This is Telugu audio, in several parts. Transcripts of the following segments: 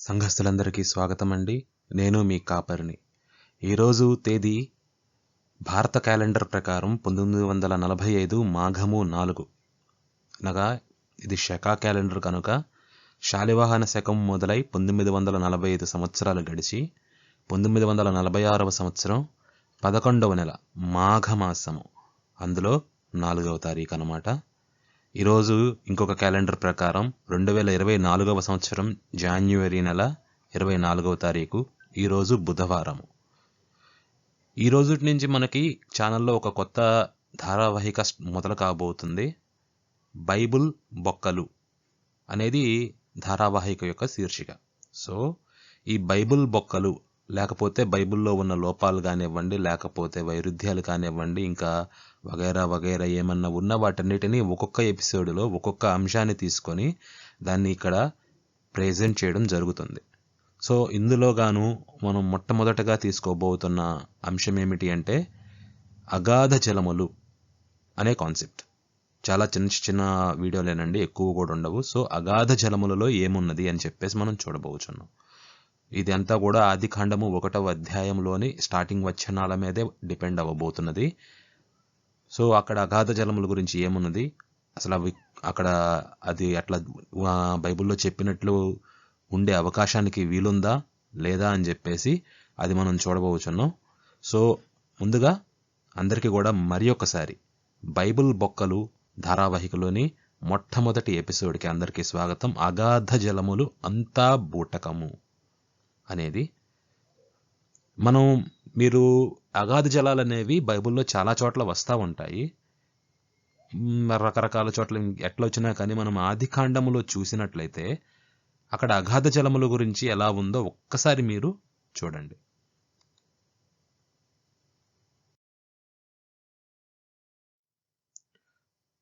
సంఘస్థులందరికీ స్వాగతం అండి నేను మీ కాపరిని. ఈరోజు తేదీ భారత క్యాలెండర్ ప్రకారం పంతొమ్మిది వందల నలభై ఐదు మాఘము నాలుగు. అనగా ఇది శకా క్యాలెండర్ కనుక శాలివాహన శకం మొదలై పంతొమ్మిది వందల నలభై ఐదు సంవత్సరాలు గడిచి పంతొమ్మిది వందల నలభై ఆరవ సంవత్సరం పదకొండవ నెల మాఘమాసము. అందులో నాలుగవ తారీఖు అనమాట ఈరోజు ఇంకొక క్యాలెండర్ ప్రకారం రెండు వేల ఇరవై నాలుగవ సంవత్సరం జాన్యువరి నెల ఇరవై నాలుగవ తారీఖు ఈరోజు బుధవారము. ఈ రోజు నుంచి మనకి ఛానల్లో ఒక కొత్త ధారావాహిక మొదలు కాబోతుంది. బైబుల్ బొక్కలు అనేది ధారావాహిక యొక్క శీర్షిక. సో ఈ బైబుల్ బొక్కలు లేకపోతే బైబిల్లో ఉన్న లోపాలు కానివ్వండి లేకపోతే వైరుధ్యాలు కానివ్వండి ఇంకా వగైరా వగైరా ఏమన్నా ఉన్న వాటన్నిటిని ఒక్కొక్క ఎపిసోడ్లో ఒక్కొక్క అంశాన్ని తీసుకొని దాన్ని ఇక్కడ ప్రెజెంట్ చేయడం జరుగుతుంది. సో ఇందులో గాను మనం మొట్టమొదటగా తీసుకోబోతున్న అంశం ఏమిటి అంటే అగాధ జలములు అనే కాన్సెప్ట్. చాలా చిన్న చిన్న వీడియోలేనండి ఎక్కువ కూడా ఉండవు. సో అగాధ జలములలో ఏమున్నది అని చెప్పేసి మనం చూడబోచున్నాం. ఇది అంతా కూడా ఆది ఖండము ఒకటవ అధ్యాయంలోని స్టార్టింగ్ వచనాల మీదే డిపెండ్ అవ్వబోతున్నది. సో అక్కడ అగాధ జలముల గురించి ఏమున్నది? అసలు అవి అక్కడ అది అట్లా బైబిల్లో చెప్పినట్లు ఉండే అవకాశానికి వీలుందా? లేదా అని చెప్పేసి అది మనం చూడబోచున్నాం. సో ముందుగా అందరికీ కూడా మరి ఒకసారి బైబిల్ బొక్కలు ధారావాహికలోని మొట్టమొదటి ఎపిసోడ్కి అందరికీ స్వాగతం. అగాధ జలములు అంతా బూటకము. అనేది మనం మీరు అగాధ జలాలు అనేవి బైబిల్లో చాలా చోట్ల వస్తూ ఉంటాయి. రకరకాల చోట్ల ఎట్లా వచ్చినా కానీ మనం ఆది కాండములో చూసినట్లయితే అక్కడ అగాధ జలముల గురించి ఎలా ఉందో ఒక్కసారి మీరు చూడండి.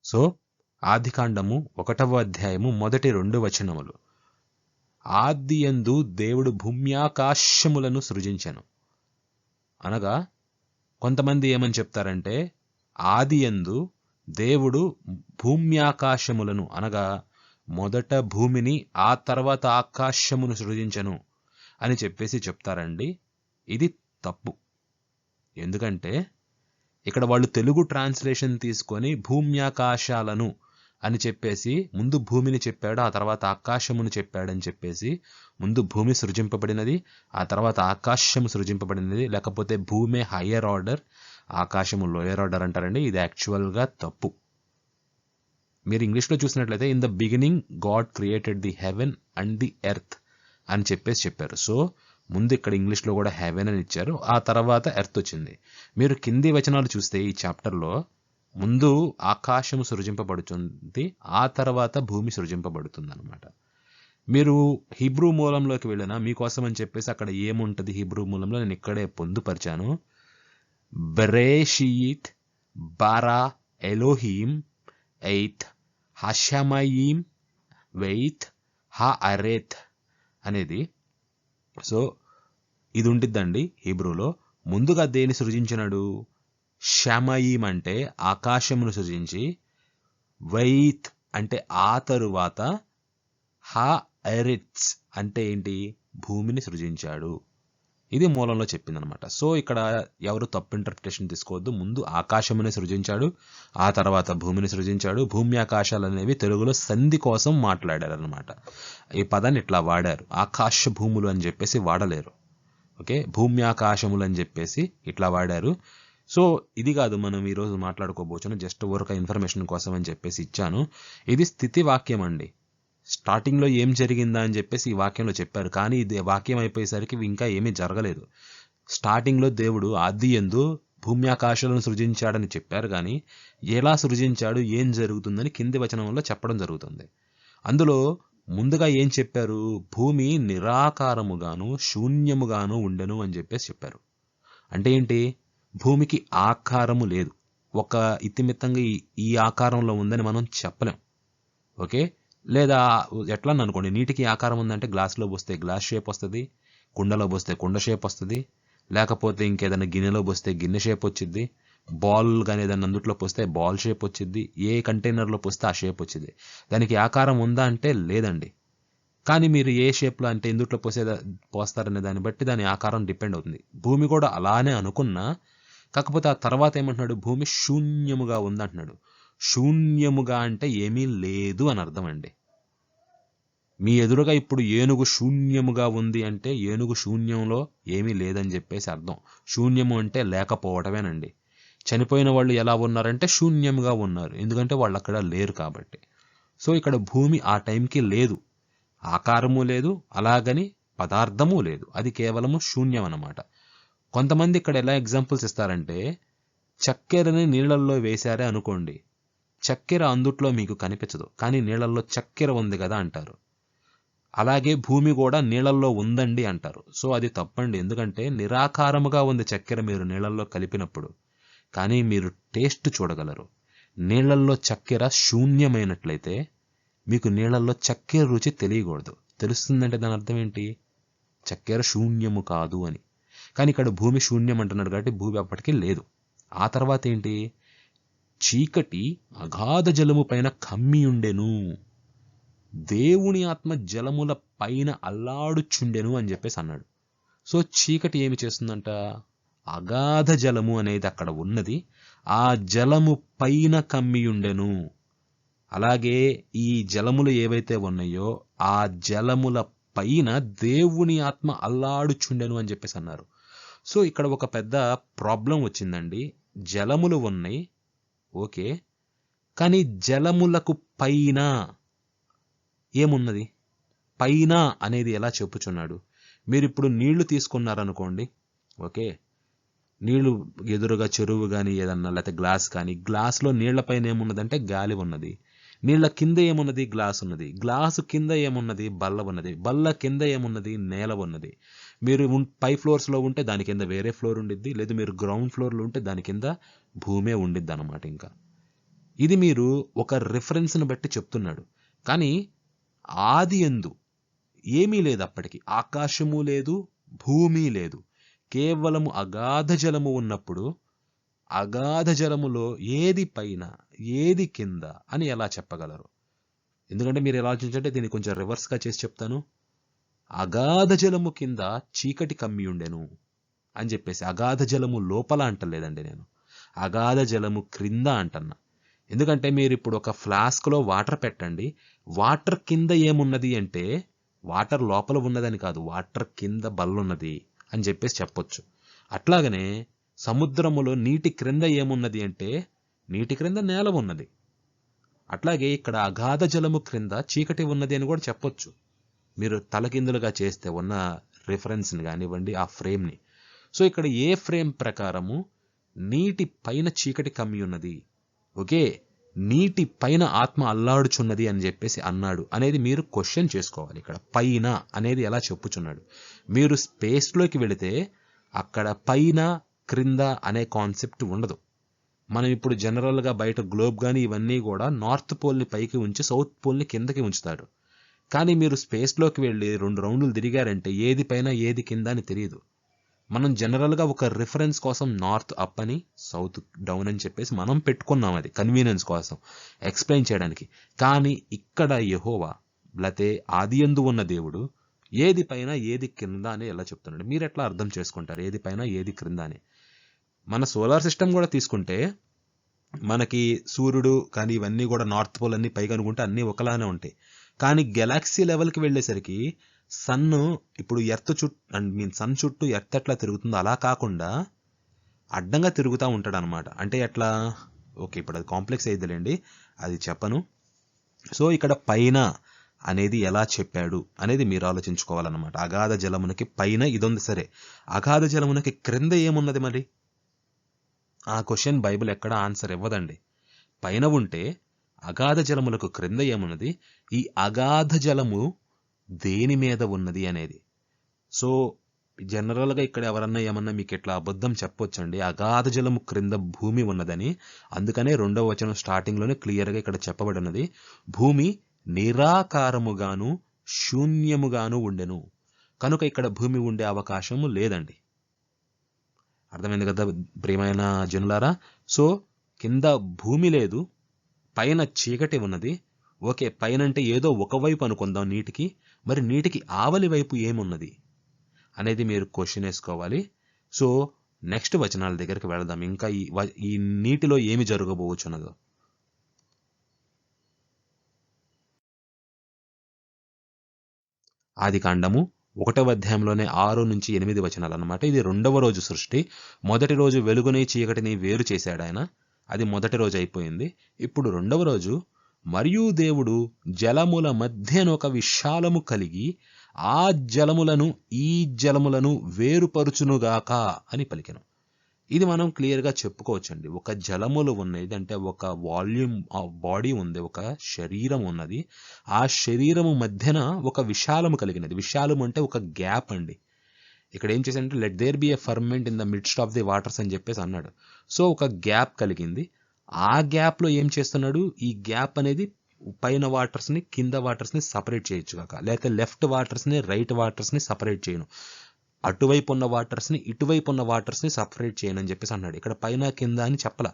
సో ఆది కాండము ఒకటవ అధ్యాయము మొదటి రెండు వచనములు. ఆదియందు దేవుడు భూమ్యాకాశములను సృజించెను. అనగా కొంతమంది ఏమని చెప్తారంటే ఆదియందు దేవుడు భూమ్యాకాశములను అనగా మొదట భూమిని ఆ తర్వాత ఆకాశమును సృజించను అని చెప్పేసి చెప్తారండి. ఇది తప్పు. ఎందుకంటే ఇక్కడ వాళ్ళు తెలుగు ట్రాన్స్లేషన్ తీసుకొని భూమ్యాకాశాలను అని చెప్పేసి ముందు భూమిని చెప్పాడు ఆ తర్వాత ఆకాశమును చెప్పాడని చెప్పేసి ముందు భూమి సృజింపబడినది ఆ తర్వాత ఆకాశము సృజింపబడినది లేకపోతే భూమే హయ్యర్ ఆర్డర్ ఆకాశము లోయర్ ఆర్డర్ అంటారండి. ఇది యాక్చువల్గా తప్పు. మీరు ఇంగ్లీష్లో చూసినట్లయితే in the beginning God created the heaven and the earth అని చెప్పేసి చెప్పారు. సో ముందు ఇక్కడ ఇంగ్లీష్లో కూడా హెవెన్ అని ఇచ్చారు. ఆ తర్వాత ఎర్త్ వచ్చింది. మీరు కింది వచనాలు చూస్తే ఈ చాప్టర్లో ముందు ఆకాశము సృజింపబడుతుంది ఆ తర్వాత భూమి సృజింపబడుతుంది అనమాట మీరు హిబ్రూ మూలంలోకి వెళ్ళినా మీకోసం అని చెప్పేసి అక్కడ ఏముంటుంది హిబ్రూ మూలంలో నేను ఇక్కడే పొందుపరిచాను. బ్రేషీత్ బారా ఎలోహీం ఎయిత్ హషమయీం వెయిత్ హా అరేత్ అనేది. సో ఇది ఉంటుందండి హిబ్రూలో. ముందుగా దేని సృజించినాడు? షమయీం అంటే ఆకాశమును సృజించి వైత్ అంటే ఆ తరువాత హా ఎరిట్స్ అంటే ఏంటి? భూమిని సృజించాడు. ఇది మూలంలో చెప్పిందనమాట. సో ఇక్కడ ఎవరు తప్పు ఇంటర్ప్రిటేషన్ తీసుకోవద్దు. ముందు ఆకాశముని సృజించాడు ఆ తర్వాత భూమిని సృజించాడు. భూమి ఆకాశాలు అనేవి తెలుగులో సంధి కోసం మాట్లాడారు అనమాట ఈ పదాన్ని ఇట్లా వాడారు. ఆకాశ భూములు అని చెప్పేసి వాడలేరు. ఓకే? భూమి ఆకాశములు అని చెప్పేసి ఇట్లా వాడారు. సో ఇది కాదు మనం ఈరోజు మాట్లాడుకోబోచును జస్ట్ ఒక ఇన్ఫర్మేషన్ కోసం అని చెప్పేసి ఇచ్చాను. ఇది స్థితి వాక్యం అండి. స్టార్టింగ్లో ఏం జరిగిందా అని చెప్పేసి ఈ వాక్యంలో చెప్పారు. కానీ ఇది వాక్యం అయిపోయేసరికి ఇంకా ఏమీ జరగలేదు. స్టార్టింగ్లో దేవుడు ఆది ఎందు భూమి ఆకాశాలను సృజించాడని చెప్పారు కానీ ఎలా సృజించాడు ఏం జరుగుతుందని కింది వచనంలో చెప్పడం జరుగుతుంది. అందులో ముందుగా ఏం చెప్పారు? భూమి నిరాకారముగాను శూన్యముగాను ఉండెను అని చెప్పేసి చెప్పారు. అంటే ఏంటి? భూమికి ఆకారము లేదు. ఒక ఇతిమిత్తంగా ఈ- ఆకారంలో ఉందని మనం చెప్పలేం. ఓకే? లేదా ఎట్లా అనుకోండి నీటికి ఆకారం ఉందంటే గ్లాస్లో పోస్తే గ్లాస్ షేప్ వస్తుంది కుండలో పోస్తే కుండ షేప్ వస్తుంది లేకపోతే ఇంకేదైనా గిన్నెలో పోస్తే గిన్నె షేప్ వచ్చింది బాల్ కానీ ఏదైనా అందుట్లో పోస్తే బాల్ షేప్ వచ్చింది ఏ కంటైనర్లో పోస్తే ఆ షేప్ వచ్చింది దానికి ఆకారం ఉందా అంటే లేదండి. కానీ మీరు ఏ షేప్లో అంటే ఇందుట్లో పోసే పోస్తారనే దాన్ని బట్టి దాని ఆకారం డిపెండ్ అవుతుంది. భూమి కూడా అలానే అనుకున్నా కాకపోతే ఆ తర్వాత ఏమంటున్నాడు? భూమి శూన్యముగా ఉందంటున్నాడు. శూన్యముగా అంటే ఏమీ లేదు అని అర్థం అండి. మీ ఎదురుగా ఇప్పుడు ఏనుగు శూన్యముగా ఉంది అంటే ఏనుగు శూన్యంలో ఏమీ లేదని చెప్పేసి అర్థం. శూన్యము అంటే లేకపోవటమేనండి. చనిపోయిన వాళ్ళు ఎలా ఉన్నారంటే శూన్యంగా ఉన్నారు. ఎందుకంటే వాళ్ళు అక్కడ లేరు కాబట్టి. సో ఇక్కడ భూమి ఆ టైంకి లేదు. ఆకారము లేదు అలాగని పదార్థము లేదు. అది కేవలము శూన్యం అన్నమాట. కొంతమంది ఇక్కడ ఎలా ఎగ్జాంపుల్స్ ఇస్తారంటే చక్కెరని నీళ్ళల్లో వేశారే అనుకోండి. చక్కెర అందుట్లో మీకు కనిపించదు. కానీ నీళ్ళల్లో చక్కెర ఉంది కదా అంటారు. అలాగే భూమి కూడా నీళ్ళల్లో ఉందండి అంటారు. సో అది తప్పండి. ఎందుకంటే నిరాకారముగా ఉంది చక్కెర మీరు నీళ్ళల్లో కలిపినప్పుడు. కానీ మీరు టేస్ట్ చూడగలరు. నీళ్ళల్లో చక్కెర శూన్యమైనట్లయితే మీకు నీళ్ళల్లో చక్కెర రుచి తెలియకూడదు. తెలుస్తుందంటే దాని అర్థం ఏంటి? చక్కెర శూన్యము కాదు అని. కానీ ఇక్కడ భూమి శూన్యం అంటున్నాడు కాబట్టి భూమి అప్పటికి లేదు. ఆ తర్వాత ఏంటి? చీకటి అగాధ జలము పైన కమ్మి ఉండెను. దేవుని ఆత్మ జలముల పైన అల్లాడుచుండెను అని చెప్పేసి అన్నాడు. సో చీకటి ఏమి చేస్తుందంట? అగాధ జలము అనేది అక్కడ ఉన్నది. ఆ జలము పైన కమ్మి ఉండెను. అలాగే ఈ జలములు ఏవైతే ఉన్నాయో ఆ జలముల పైన దేవుని ఆత్మ అల్లాడుచుండెను అని చెప్పేసి అన్నారు. సో ఇక్కడ ఒక పెద్ద ప్రాబ్లం వచ్చిందండి. జలములు ఉన్నాయి. ఓకే. కానీ జలములకు పైన ఏమున్నది? పైన అనేది ఎలా చెప్పుచున్నాడు? మీరు ఇప్పుడు నీళ్ళు తీసుకున్నారనుకోండి. ఓకే. నీళ్ళు ఎదురుగా చెరువు కానీ ఏదన్నా లేకపోతే గ్లాస్ కానీ గ్లాస్లో నీళ్ళపైన ఏమున్నదంటే గాలి ఉన్నది. నీళ్ళ కింద ఏమున్నది? గ్లాస్ ఉన్నది. గ్లాసు కింద ఏమున్నది? బల్ల ఉన్నది. బల్ల కింద ఏమున్నది? నేల ఉన్నది. మీరు పై ఫ్లోర్స్లో ఉంటే దాని కింద వేరే ఫ్లోర్ ఉండిద్ది లేదు మీరు గ్రౌండ్ ఫ్లోర్లో ఉంటే దాని కింద భూమే ఉండిద్ది అనమాట ఇంకా. ఇది మీరు ఒక రిఫరెన్స్ని బట్టి చెప్తున్నాడు. కానీ ఆది ఎందు ఏమీ లేదు అప్పటికి. ఆకాశము లేదు భూమి లేదు. కేవలము అగాధ జలము ఉన్నప్పుడు అగాధ జలములో ఏది పైన ఏది కింద అని ఎలా చెప్పగలరు? ఎందుకంటే మీరు ఎలా ఆలోచించంటే దీన్ని కొంచెం రివర్స్గా చేసి చెప్తాను. అగాధ జలము కింద చీకటి కమ్మి ఉండెను అని చెప్పేసి అగాధ జలము లోపల అంటలేదండి నేను. అగాధ జలము క్రింద అంటన్నా. ఎందుకంటే మీరు ఇప్పుడు ఒక ఫ్లాస్క్లో వాటర్ పెట్టండి. వాటర్ కింద ఏమున్నది అంటే వాటర్ లోపల ఉన్నదని కాదు వాటర్ కింద బల్లున్నది అని చెప్పేసి చెప్పొచ్చు. అట్లాగనే సముద్రములో నీటి క్రింద ఏమున్నది అంటే నీటి క్రింద నేల ఉన్నది. అట్లాగే ఇక్కడ అగాధ జలము క్రింద చీకటి ఉన్నది అని కూడా చెప్పొచ్చు. మీరు తలకిందులుగా చేస్తే ఉన్న రిఫరెన్స్ని కానివ్వండి ఆ ఫ్రేమ్ని సో ఇక్కడ ఏ ఫ్రేమ్ ప్రకారము నీటి పైన చీకటి కమ్మి ఉన్నది ఓకే? నీటి పైన ఆత్మ అల్లాడుచున్నది అని చెప్పేసి అన్నాడు అనేది మీరు క్వశ్చన్ చేసుకోవాలి ఇక్కడ. పైన అనేది ఎలా చెప్పుచున్నాడు? మీరు స్పేస్లోకి వెళితే అక్కడ పైన క్రింద అనే కాన్సెప్ట్ ఉండదు. మనం ఇప్పుడు జనరల్గా బయట గ్లోబ్ కానీ ఇవన్నీ కూడా నార్త్ పోల్ని పైకి ఉంచి సౌత్ పోల్ని కిందకి ఉంచుతాడు కానీ మీరు స్పేస్లోకి వెళ్ళి రెండు రౌండ్లు తిరిగారంటే ఏది పైన ఏది కింద అని తెలియదు. మనం జనరల్గా ఒక రిఫరెన్స్ కోసం నార్త్ అప్ అని సౌత్ డౌన్ అని చెప్పేసి మనం పెట్టుకున్నాం అది కన్వీనియన్స్ కోసం ఎక్స్ప్లెయిన్ చేయడానికి. కానీ ఇక్కడ యహోవా లేతే ఆది యందు ఉన్న దేవుడు ఏది పైన ఏది కింద అని ఎలా చెప్తున్నాడు? మీరు ఎట్లా అర్థం చేసుకుంటారు? ఏది పైన ఏది క్రింద అని? మన సోలార్ సిస్టమ్ కూడా తీసుకుంటే మనకి సూర్యుడు కానీ ఇవన్నీ కూడా నార్త్ పోల్ అన్ని పైగా అనుకుంటే అన్నీ ఒకలానే ఉంటాయి. కానీ గెలాక్సీ లెవెల్కి వెళ్ళేసరికి సన్ ఇప్పుడు ఎర్త్ చుట్టూ అండ్ మీన్ సన్ చుట్టూ ఎర్త్ ఎట్లా తిరుగుతుందో అలా కాకుండా అడ్డంగా తిరుగుతూ ఉంటాడు అనమాట అంటే ఎట్లా? ఓకే ఇప్పుడు అది కాంప్లెక్స్ అయిద్దిలేండి అది చెప్పను. సో ఇక్కడ పైన అనేది ఎలా చెప్పాడు అనేది మీరు ఆలోచించుకోవాలన్నమాట. అగాధ జలమునకి పైన ఇది ఉంది సరే. అగాధ జలమునకి క్రింద ఏమున్నది మరి? ఆ క్వశ్చన్ బైబిల్ ఎక్కడ ఆన్సర్ ఇవ్వదండి. పైన ఉంటే అగాధ జలములకు క్రింద ఏమున్నది? ఈ అగాధ జలము దేని మీద ఉన్నది అనేది. సో జనరల్గా ఇక్కడ ఎవరన్నా ఏమన్నా మీకు ఇట్లా అబద్ధం చెప్పొచ్చండి. అగాధ జలము క్రింద భూమి ఉన్నదని. అందుకనే రెండవ వచనం స్టార్టింగ్లోనే క్లియర్గా ఇక్కడ చెప్పబడి ఉన్నది భూమి నిరాకారముగాను శూన్యముగాను ఉండెను. కనుక ఇక్కడ భూమి ఉండే అవకాశము లేదండి. అర్థమైంది కదా ప్రియమైన జనులారా? సో కింద భూమి లేదు పైన చీకటి ఉన్నది. ఓకే పైన అంటే ఏదో ఒకవైపు అనుకుందాం నీటికి. మరి నీటికి ఆవలి వైపు ఏమున్నది అనేది మీరు క్వశ్చన్ వేసుకోవాలి. సో నెక్స్ట్ వచనాల దగ్గరికి వెళదాం. ఇంకా ఈ వ- ఈ నీటిలో ఏమి జరగబోచున్నదో. ఆది కాండము ఒకటవ అధ్యాయంలోనే ఆరు నుంచి ఎనిమిది వచనాలు అన్నమాట. ఇది రెండవ రోజు సృష్టి. మొదటి రోజు వెలుగుని చీకటిని వేరు చేశాడు ఆయన. అది మొదటి రోజు అయిపోయింది. ఇప్పుడు రెండవ రోజు మరియు దేవుడు జలముల మధ్యన ఒక విశాలము కలిగి ఆ జలములను ఈ జలములను వేరుపరుచునుగాక అని పలికెను. ఇది మనం క్లియర్గా చెప్పుకోవచ్చండి. ఒక జలములు ఉన్నది అంటే ఒక వాల్యూమ్ బాడీ ఉంది ఒక శరీరం ఉన్నది. ఆ శరీరము మధ్యన ఒక విశాలము కలిగినది. విశాలము అంటే ఒక గ్యాప్ అండి. ఇక్కడ ఏం చేశాడంటే let there be a firmament in the midst of the waters అని చెప్పేసి అన్నాడు. సో ఒక గ్యాప్ కలిగింది. ఆ గ్యాప్లో ఏం చేస్తున్నాడు? ఈ గ్యాప్ అనేది పైన వాటర్స్ని కింద వాటర్స్ని సపరేట్ చేయొచ్చు కాక లేకపోతే లెఫ్ట్ వాటర్స్ని రైట్ వాటర్స్ని సపరేట్ చేయను. అటువైపు ఉన్న వాటర్స్ని ఇటువైపు ఉన్న వాటర్స్ని సపరేట్ చేయను అని చెప్పేసి అన్నాడు. ఇక్కడ పైన కింద అని చెప్పల.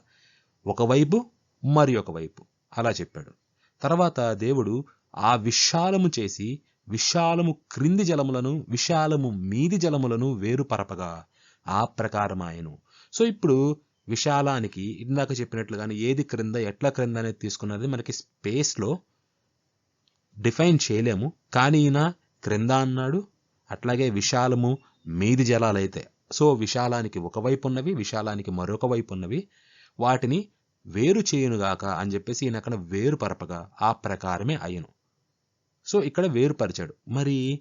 ఒకవైపు మరి ఒకవైపు అలా చెప్పాడు. తర్వాత దేవుడు ఆ విశాలము చేసి విశాలము క్రింది జలములను విశాలము మీది జలములను వేరుపరపగా. ఆ ప్రకారమాయను. సో ఇప్పుడు విశాలానికి ఇందాక చెప్పినట్లుగానే ఏది క్రింద ఎట్లా క్రింద అనేది తీసుకున్నది మనకి స్పేస్లో డిఫైన్ చేయలేము. కానీ ఈయన క్రింద అన్నాడు అట్లాగే విశాలము మీది జలాలైతే. సో విశాలానికి ఒకవైపు ఉన్నవి విశాలానికి మరొక వైపు ఉన్నవి. వాటిని వేరు చేయునుగాక అని చెప్పేసి ఈయన అక్కడ వేరుపరపగా ఆ ప్రకారమే అయ్యను. సో ఇక్కడ వేరుపరిచాడు. మరి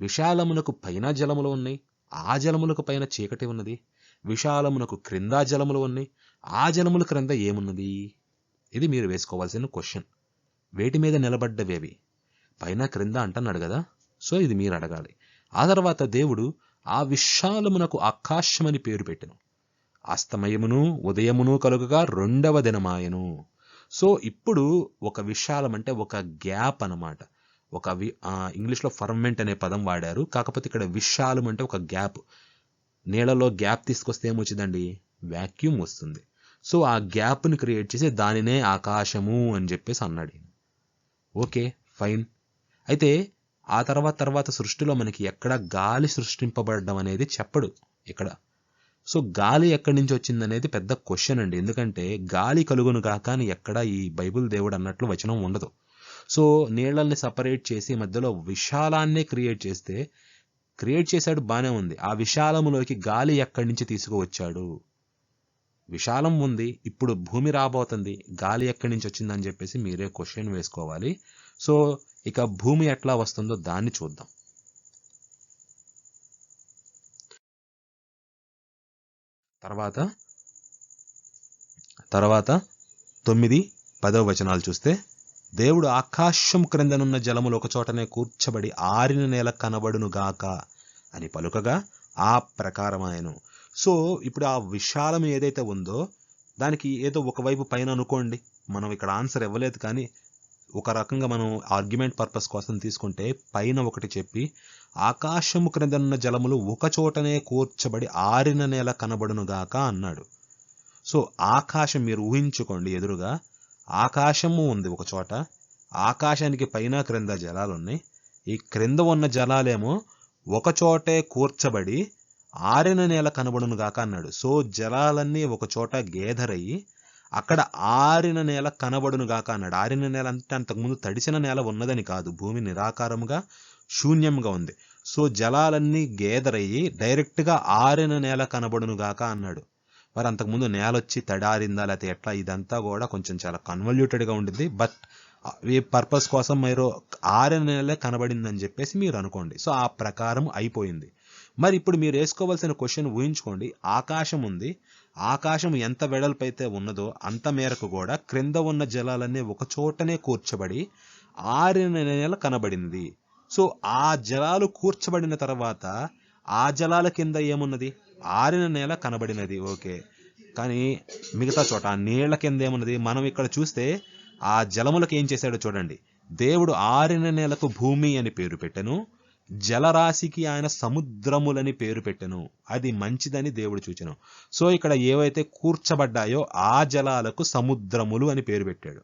విశాలమునకు పైన జలములు ఉన్నాయి ఆ జలములకు పైన చీకటి ఉన్నది విశాలమునకు క్రింద జలములు ఉన్నాయి ఆ జలముల క్రింద ఏమున్నది? ఇది మీరు వేసుకోవాల్సిన క్వశ్చన్ వేటి మీద నిలబడ్డవేవి? పైన క్రింద అంటున్నాడు కదా సో ఇది మీరు అడగాలి. ఆ తర్వాత దేవుడు ఆ విశాలమునకు ఆకాశమని పేరు పెట్టెను. అస్తమయమును ఉదయమును కలుగగా రెండవ దినమాయను. సో ఇప్పుడు ఒక విశాలం అంటే ఒక గ్యాప్ అన్నమాట. ఒక వి ఇంగ్లీష్లో ఫర్మెంట్ అనే పదం వాడారు. కాకపోతే ఇక్కడ విశాలం అంటే ఒక గ్యాప్. నీళ్ళలో గ్యాప్ తీసుకొస్తే ఏమొచ్చిందండి? వాక్యూమ్ వస్తుంది. సో ఆ గ్యాప్ని క్రియేట్ చేసి దానినే ఆకాశము అని చెప్పేసి అన్నాడు ఓకే ఫైన్. అయితే ఆ తర్వాత తర్వాత సృష్టిలో మనకి ఎక్కడ గాలి సృష్టింపబడడం అనేది చెప్పడు ఇక్కడ. సో గాలి ఎక్కడి నుంచి వచ్చిందనేది పెద్ద క్వశ్చన్ అండి. ఎందుకంటే గాలి కలుగును కాక అని ఎక్కడ ఈ బైబిల్ దేవుడు అన్నట్లు వచనం ఉండదు. సో నీళ్ళని సపరేట్ చేసి మధ్యలో విశాలాన్నే క్రియేట్ చేస్తే క్రియేట్ చేశాడు బాగానే ఉంది. ఆ విశాలములోకి గాలి ఎక్కడి నుంచి తీసుకువచ్చాడు? విశాలం ఉంది ఇప్పుడు భూమి రాబోతుంది గాలి ఎక్కడి నుంచి వచ్చిందని చెప్పేసి మీరే క్వశ్చన్ వేసుకోవాలి. సో ఇక భూమి ఎట్లా వస్తుందో దాన్ని చూద్దాం. తర్వాత తర్వాత తొమ్మిది పదవ వచనాలు చూస్తే దేవుడు ఆకాశం క్రిందనున్న జలములు ఒకచోటనే కూర్చబడి ఆరిన నేల కనబడును గాక అని పలుకగా ఆ ప్రకారమాయను. సో ఇప్పుడు ఆ విశాలం ఏదైతే ఉందో దానికి ఏదో ఒకవైపు పైన అనుకోండి మనం ఇక్కడ ఆన్సర్ ఇవ్వలేదు కానీ ఒక రకంగా మనం ఆర్గ్యుమెంట్ పర్పస్ కోసం తీసుకుంటే పైన ఒకటి చెప్పి ఆకాశము క్రిందనున్న జలములు ఒకచోటనే కూర్చబడి ఆరిన నేల కనబడును గాక అన్నాడు. సో ఆకాశం మీరు ఊహించుకోండి ఎదురుగా ఆకాశము ఉంది ఒక చోట. ఆకాశానికి పైన క్రింద జలాలు ఉన్నాయి ఈ క్రింద ఉన్న జలాలేమో ఒక చోటే కూర్చబడి ఆరిన నేల కనబడును గాక అన్నాడు. సో జలాలన్నీ ఒక చోట గేదరయ్యి అక్కడ ఆరిన నేల కనబడును గాక అన్నాడు. ఆరిన నేల అంటే అంతకుముందు తడిసిన నేల ఉన్నదని కాదు. భూమి నిరాకారముగా శూన్యంగా ఉంది. సో జలాలన్నీ గేదరయ్యి డైరెక్ట్గా ఆరిన నేల కనబడును గాక అన్నాడు. మరి అంతకుముందు నేల వచ్చి తడారిందా లేకపోతే ఎట్లా? ఇదంతా కూడా కొంచెం చాలా కన్వల్యూటెడ్గా ఉండింది బట్ ఈ పర్పస్ కోసం మీరు ఆరిన నెలలే కనబడిందని చెప్పేసి మీరు అనుకోండి. సో ఆ ప్రకారం అయిపోయింది. మరి ఇప్పుడు మీరు వేసుకోవాల్సిన క్వశ్చన్ ఊహించుకోండి. ఆకాశం ఉంది. ఆకాశం ఎంత వెడల్పు అయితే ఉన్నదో అంత మేరకు కూడా క్రింద ఉన్న జలాలన్నీ ఒక చోటనే కూర్చబడి ఆరిన నెల కనబడింది. సో ఆ జలాలు కూర్చబడిన తర్వాత ఆ జలాల కింద ఏమున్నది? ఆరిన నేల కనబడినది. ఓకే. కానీ మిగతా చోట ఆ నీళ్ళ కింద ఏమున్నది మనం ఇక్కడ చూస్తే ఆ జలములకు ఏం చేశాడో చూడండి. దేవుడు ఆరిన నేలకు భూమి అని పేరు పెట్టెను. జలరాశికి ఆయన సముద్రములని పేరు పెట్టెను. అది మంచిదని దేవుడు చూచెను. సో ఇక్కడ ఏవైతే కూర్చబడ్డాయో ఆ జలాలకు సముద్రములు అని పేరు పెట్టాడు.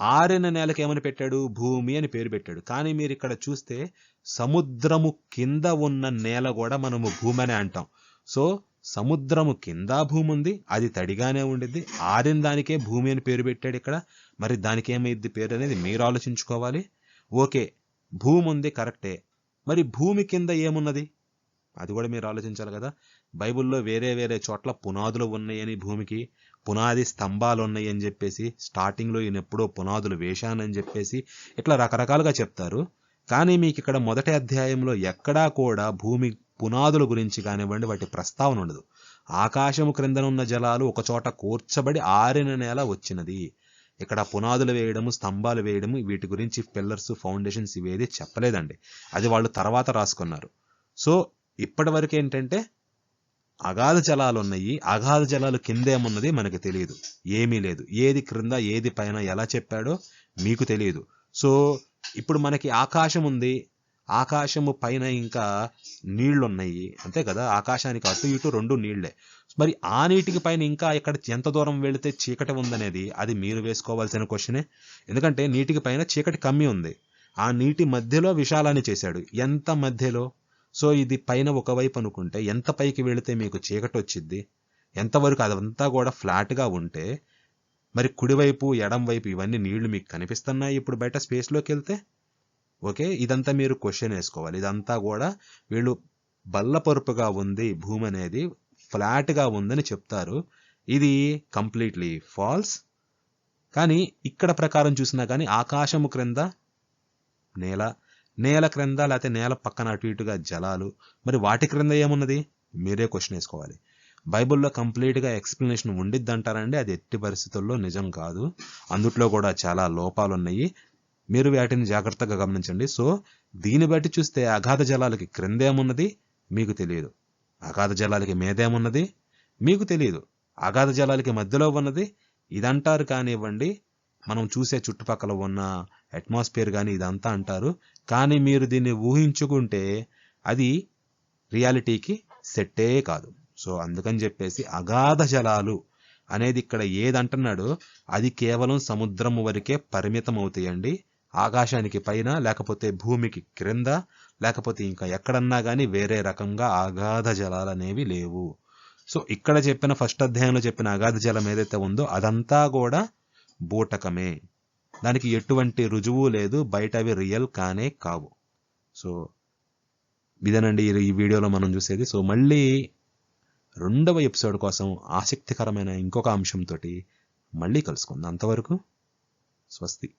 ఆరిన నేలకు ఏమని పెట్టాడు? భూమి అని పేరు పెట్టాడు. కానీ మీరు ఇక్కడ చూస్తే సముద్రము కింద ఉన్న నేల కూడా మనము భూమి అనే అంటాం. సో సముద్రము కింద భూమి ఉంది అది తడిగానే ఉండిద్ది. ఆరిన దానికే భూమి అని పేరు పెట్టాడు ఇక్కడ. మరి దానికి ఏమైంది పేరు అనేది మీరు ఆలోచించుకోవాలి. ఓకే భూమి ఉంది కరెక్టే. మరి భూమి కింద ఏమున్నది? అది కూడా మీరు ఆలోచించాలి కదా. బైబిల్లో వేరే వేరే చోట్ల పునాదులు ఉన్నాయని భూమికి పునాది స్తంభాలు ఉన్నాయి అని చెప్పేసి స్టార్టింగ్లో ఈయన ఎప్పుడో పునాదులు వేశానని చెప్పేసి ఇట్లా రకరకాలుగా చెప్తారు. కానీ మీకు ఇక్కడ మొదటి అధ్యాయంలో ఎక్కడా కూడా భూమి పునాదుల గురించి కానివ్వండి వాటి ప్రస్తావన ఉండదు. ఆకాశము క్రిందనున్న జలాలు ఒకచోట కూర్చబడి ఆరిన నేల వచ్చినది. ఇక్కడ పునాదులు వేయడము స్తంభాలు వేయడము వీటి గురించి పిల్లర్స్ ఫౌండేషన్స్ ఇవేది చెప్పలేదండి. అది వాళ్ళు తర్వాత రాసుకున్నారు. సో ఇప్పటి వరకు ఏంటంటే అగాధ జలాలు ఉన్నాయి. అగాధ జలాలు కిందేమున్నది మనకు తెలియదు. ఏమీ లేదు. ఏది క్రింద ఏది పైన ఎలా చెప్పాడో మీకు తెలియదు. సో ఇప్పుడు మనకి ఆకాశం ఉంది. ఆకాశము పైన ఇంకా నీళ్ళున్నాయి. అంతే కదా? ఆకాశానికి అటు ఇటు రెండు నీళ్ళే. మరి ఆ నీటికి పైన ఇంకా ఇక్కడ ఎంత దూరం వెళితే చీకటి ఉందనేది అది మీరు వేసుకోవాల్సిన క్వశ్చనే. ఎందుకంటే నీటికి పైన చీకటి కమ్మి ఉంది. ఆ నీటి మధ్యలో విశాలాన్ని చేశాడు. ఎంత మధ్యలో? సో ఇది పైన ఒకవైపు అనుకుంటే ఎంత పైకి వెళితే మీకు చీకటి వచ్చిద్ది? ఎంతవరకు అదంతా కూడా ఫ్లాట్గా ఉంటే మరి కుడివైపు ఎడం వైపు ఇవన్నీ నీళ్ళు మీకు కనిపిస్తున్నాయి ఇప్పుడు బయట స్పేస్లోకి వెళ్తే? ఓకే? ఇదంతా మీరు క్వశ్చన్ వేసుకోవాలి. ఇదంతా కూడా వీళ్ళు బల్లపరుపుగా ఉంది భూమి అనేది ఫ్లాట్గా ఉందని చెప్తారు. ఇది కంప్లీట్లీ ఫాల్స్. కానీ ఇక్కడ ప్రకారం చూసినా కానీ ఆకాశము క్రింద నేల నేల క్రింద లేకపోతే నేల పక్కన అటు ఇటుగా జలాలు. మరి వాటి క్రింద ఏమున్నది? మీరే క్వశ్చన్ వేసుకోవాలి. బైబిల్లో కంప్లీట్గా ఎక్స్ప్లెనేషన్ ఉండిద్ది అంటారండి అది ఎట్టి పరిస్థితుల్లో నిజం కాదు. అందుట్లో కూడా చాలా లోపాలు ఉన్నాయి మీరు వాటిని జాగ్రత్తగా గమనించండి. సో దీన్ని బట్టి చూస్తే అగాధ జలాలకి క్రిందేమున్నది మీకు తెలియదు. అగాధ జలాలకి మీదేమున్నది మీకు తెలియదు. అగాధ జలాలకి మధ్యలో ఉన్నది? ఇదంటారు కానివ్వండి. మనం చూసే చుట్టుపక్కల ఉన్న అట్మాస్ఫియర్ కానీ ఇదంతా అంటారు. కానీ మీరు దీన్ని ఊహించుకుంటే అది రియాలిటీకి సెట్టే కాదు. సో అందుకని చెప్పేసి అగాధ జలాలు అనేది ఇక్కడ ఏదంటున్నాడో అది కేవలం సముద్రం వరకే పరిమితం అవుతాయండి ఆకాశానికి పైన లేకపోతే భూమికి క్రింద లేకపోతే ఇంకా ఎక్కడన్నా కానీ వేరే రకంగా అగాధ జలాలు అనేవి లేవు. సో ఇక్కడ చెప్పిన ఫస్ట్ అధ్యాయంలో చెప్పిన అగాధ జలం ఏదైతే ఉందో అదంతా కూడా బూటకమే. దానికి ఎటువంటి రుజువు లేదు బయట అవి రియల్ కానే కావు. సో ఇదేనండి ఈ- ఈ వీడియోలో మనం చూసేది. సో మళ్ళీ రెండవ ఎపిసోడ్ కోసం ఆసక్తికరమైన ఇంకొక అంశంతో మళ్ళీ కలుసుకుందాం. అంతవరకు స్వస్తి.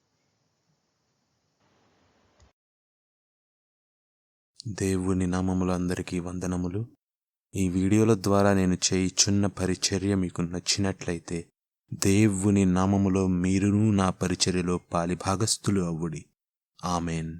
దేవుని నామములు అందరికీ వందనములు. ఈ వీడియోల ద్వారా నేను చేయుచున్న పరిచర్య మీకు నచ్చినట్లయితే దేవుని నామములో మీరును నా పరిచర్యలో పాలిభాగస్థులు అవ్వుడి. ఆమెన్.